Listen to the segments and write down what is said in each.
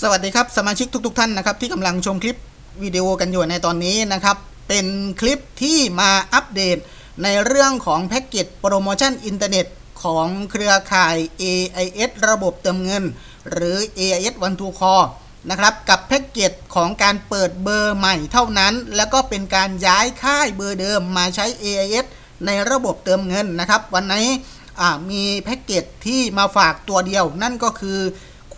สวัสดีครับสมาชิกทุก ๆ ท่านนะครับที่กำลังชมคลิปวิดีโอกันอยู่ในตอนนี้นะครับเป็นคลิปที่มาอัปเดตในเรื่องของแพ็กเกจโปรโมชั่นอินเทอร์เน็ตของเครือข่าย AIS ระบบเติมเงิน หรือ AIS One to Call นะครับกับแพ็กเกจของการเปิดเบอร์ใหม่เท่านั้น แล้วก็เป็นการย้ายค่ายเบอร์เดิมมาใช้ AIS ในระบบเติมเงินนะครับ วันนี้มีแพ็กเกจที่มาฝากตัวเดียวนั่นก็คือ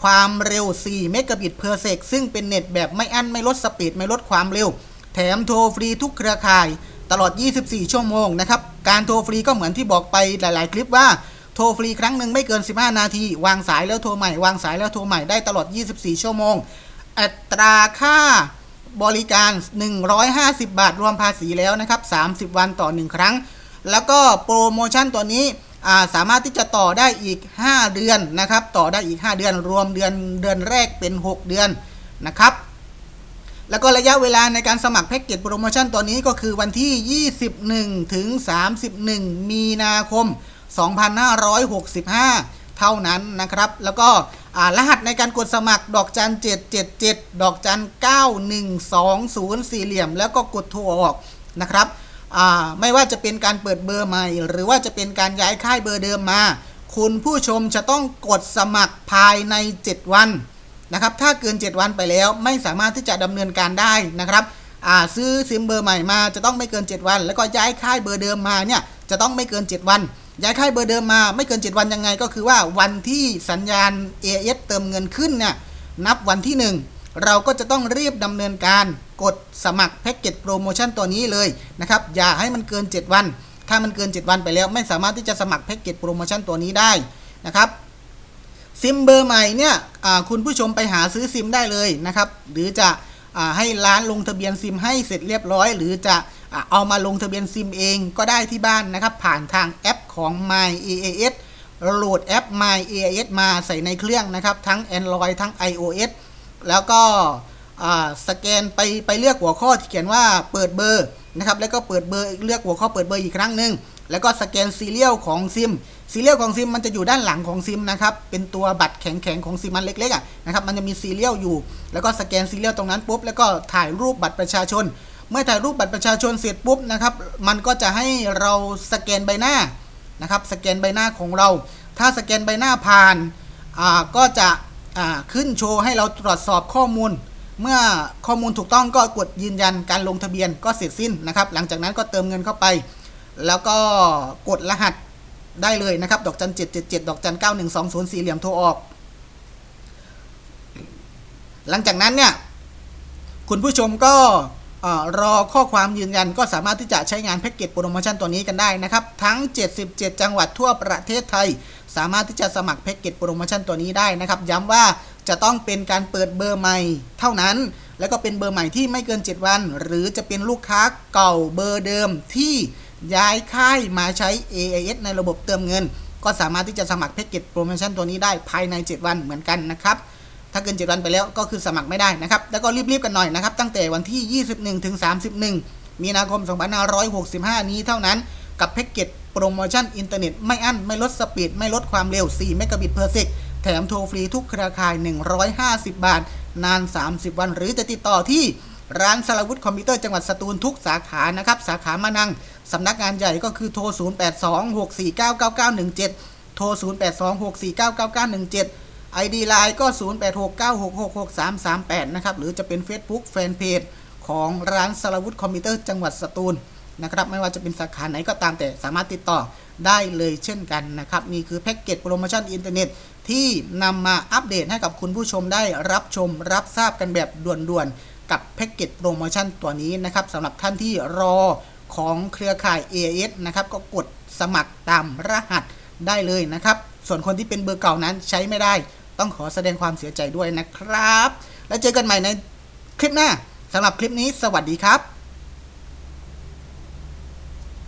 ความเร็ว 4 เมกะบิตเพอร์เซกซึ่งเป็นเน็ตแบบไม่อั้นไม่ลดสปีดไม่ลดความเร็ว แถมโทรฟรีทุกเครือข่ายตลอด 24 ชั่วโมงนะครับ การโทรฟรีก็เหมือนที่บอกไปหลาย ๆ คลิปว่า โทรฟรีครั้งหนึ่งไม่เกิน 15 นาที วางสายแล้วโทรใหม่ วางสายแล้วโทรใหม่ได้ตลอด 24 ชั่วโมง อัตราค่าบริการ 150 บาทรวมภาษีแล้วนะครับ 30 วันต่อ 1 ครั้ง แล้วก็โปรโมชั่นตัวนี้ สามารถที่จะต่อได้อีก 5 เดือนนะครับ ต่อได้อีก 5 เดือน รวมเดือนเดือนแรกเป็น 6 เดือนนะครับ แล้วก็ระยะเวลาในการสมัครแพ็กเกจโปรโมชั่นตัวนี้ก็คือวันที่ 21 ถึง 31 มีนาคม 2565 เท่านั้นนะครับ แล้วก็รหัสในการกดสมัครดอกจัน 777 ดอกจัน 9120สี่เหลี่ยม แล้วก็กดโทรออกนะครับ ไม่ว่าจะเป็นการเปิดเบอร์ใหม่ หรือว่าจะเป็นการย้ายค่ายเบอร์เดิมมา คุณผู้ชมจะต้องกดสมัครภายใน 7 วันนะครับ ถ้าเกิน 7 วันไปแล้วไม่สามารถที่จะดำเนินการได้นะครับซื้อซิมเบอร์ใหม่มาจะต้องไม่เกิน 7 วัน แล้วก็ย้ายค่ายเบอร์เดิมมาเนี่ยจะต้องไม่เกิน 7 วัน ย้ายค่ายเบอร์เดิมมาไม่เกิน 7 วันยังไง ก็คือว่าวันที่สัญญาณ AS เติมเงินขึ้นเนี่ยนับวันที่ 1 เราก็จะต้องรีบดำเนินการ กดสมัครแพ็กเกจโปรโมชั่นตัวนี้เลยนะครับอย่าให้มันเกิน 7 วัน ถ้ามันเกิน 7 วันไปแล้ว ไม่สามารถที่จะสมัครแพ็กเกจโปรโมชั่นตัวนี้ได้นะครับซิมเบอร์ใหม่เนี่ยคุณผู้ชมไปหาซื้อซิมได้เลยนะครับหรือจะอให้ร้านลงทะเบียนซิมให้เสร็จเรียบร้อย หรือจะอเอามาลงทะเบียนซิมเองก็ได้ที่บ้านนะครับ ผ่านทางแอปของ My AAS โหลดแอป My AAS มาใส่ในเครื่องนะครับ ทั้ง Android ทั้ง iOS แล้วก็ สแกนไปไปเลือกหัวข้อที่เขียนว่าเปิดเบอร์นะครับแล้วก็เปิดเบอร์เลือกหัวข้อเปิดเบอร์อีกครั้งหนึ่งแล้วก็สแกนซีเรียลของซิมซีเรียลของซิมมันจะอยู่ด้านหลังของซิมนะครับเป็นตัวบัตรแข็งๆของซิมมันเล็กๆอะนะครับมันจะมีซีเรียลอยู่ แล้วก็สแกนซีเรียลตรงนั้นปุ๊บแล้วก็ถ่ายรูปบัตรประชาชน เมื่อถ่ายรูปบัตรประชาชนเสร็จปุ๊บนะครับมันก็จะให้เราสแกนใบหน้านะครับสแกนใบหน้าของเรา ถ้าสแกนใบหน้าผ่านอ่าก็จะอ่าขึ้นโชว์ให้เราตรวจสอบข้อมูล เมื่อข้อมูลถูกต้องก็กดยืนยันการลงทะเบียนก็เสร็จสิ้นนะครับ หลังจากนั้นก็เติมเงินเข้าไป แล้วก็กดรหัสได้เลยนะครับ ดอกจัน777ดเจ็ดเจ็ดดอกจัน9120สี่เหลี่ยมโทรออก หลังจากนั้นเนี่ยคุณผู้ชมก็รอข้อความยืนยันก็สามารถที่จะใช้งานแพ็กเกจโปรโมชั่นตัวนี้กันได้นะครับ ทั้ง 77 จังหวัดทั่วประเทศไทย สามารถที่จะสมัครแพ็กเกจโปรโมชั่นตัวนี้ได้นะครับ ย้ำว่า จะต้องเป็นการเปิดเบอร์ใหม่ เท่านั้น แล้วก็เป็นเบอร์ใหม่ที่ไม่เกิน 7 วัน หรือจะเป็นลูกค้าเก่าเบอร์เดิมที่ย้ายค่ายมาใช้ AIS ในระบบเติมเงิน ก็สามารถที่จะสมัครแพ็กเกจโปรโมชั่นตัวนี้ได้ภายใน 7 วันเหมือนกันนะครับถ้าเกิน 7 วันไปแล้วก็คือสมัครไม่ได้นะครับ แล้วก็รีบๆกันหน่อยนะครับ ตั้งแต่วันที่ 21ถึง31 มีนาคม 2565 นี้เท่านั้น กับแพ็กเกจโปรโมชั่นอินเทอร์เน็ตไม่อั้น ไม่ลดสปีด ไม่ลดความเร็ว 4 เมกะบิตเพอร์เซก แถมโทรฟรีทุกเครือข่าย 150 บาท นาน 30 วัน หรือจะติดต่อที่ร้านสารวุฒิคอมพิวเตอร์จังหวัดสตูลทุกสาขานะครับ สาขามานัง สำนักงานใหญ่ก็คือโทร 0826499917 โทร 0826499917 ID Line ก็ 0869666338 นะครับ หรือจะเป็น Facebook Fanpage ของร้านสารวุฒิคอมพิวเตอร์จังหวัดสตูลนะครับ ไม่ว่าจะเป็นสาขาไหนก็ตามแต่สามารถติดต่อ ได้เลยเช่นกันนะครับ นี่คือแพ็กเกจโปรโมชั่นอินเทอร์เน็ตที่นำมาอัปเดตให้กับคุณผู้ชมได้รับชมรับทราบกันแบบด่วนๆ กับแพ็กเกจโปรโมชั่นตัวนี้นะครับสำหรับท่านที่รอของเครือข่าย AIS นะครับก็กดสมัครตามรหัสได้เลยนะครับ ส่วนคนที่เป็นเบอร์เก่านั้นใช้ไม่ได้ ต้องขอแสดงความเสียใจด้วยนะครับ แล้วเจอกันใหม่ในคลิปหน้าสำหรับคลิปนี้สวัสดีครับ